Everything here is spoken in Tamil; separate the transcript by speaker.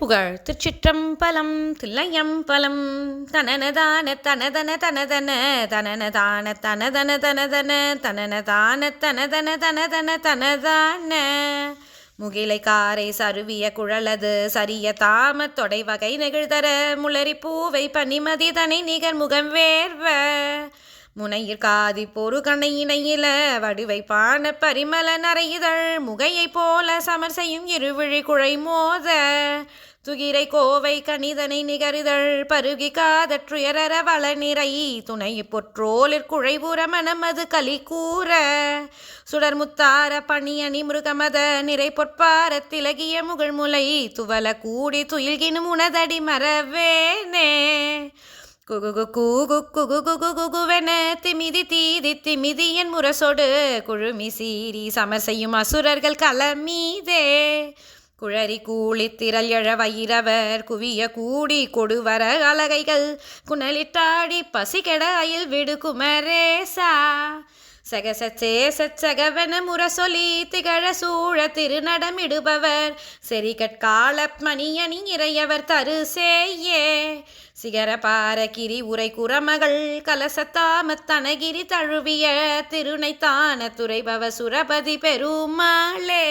Speaker 1: திருப்புகழ் திருச்சிற்றம்பலம் தில்லையம்பலம். தனனதான தனதன தனதன தனனதான தனதன தனதன தனனதான தனதன தனதன தனதான. முகிலை காரை சருவிய குழலது சரிய தாம தொடை வகை நெகிழ்தர முளரி பூவை பனிமதி தனை நிகர் முகம் வேர்வ. முனையிற் காதி பொறு கணையினையில வடிவை பான பரிமள நரையிதழ் முகையைப் போல சமர் செய்யும் இருவிழி குழை மோத. துகிரை கோவை கணிதனை நிகரிதழ் பருகி காதற்றுயரற வள நிறை துணை பொற்றோலிற் குழைபுற மனமது கலி கூற சுடர்முத்தார பணியணி மிருகமத நிறை பொற்பார திலகிய முகழ்முலை துவல கூடி துயில்கினும் உனதடி மறவேனே. குகுகு கூகு குகு குகு குகுவென திமிதி தீதி திமிதி என் முரசொடு குழுமி சீரி சமர் செய்யும் அசுரர்கள் கலமீதே குழறி கூளி திரள் எழ குவிய கூடி கொடுவர அலகைகள். குணலிட்டாடி பசிகெட அயில் விடு குமரேசா. சகசச்சே சச்சகவன முரசொலி திகழ சூழ திருநடமிடுபவர் செறிகட்கால கட்காலமணியணி இறையவர் தரு சேயே. சிகர பாரகிரி உரை குரமகள் கலசத்தாம தனகிரி தழுவிய திருணைத்தான துறைபவ சுரபதி பெருமாளே.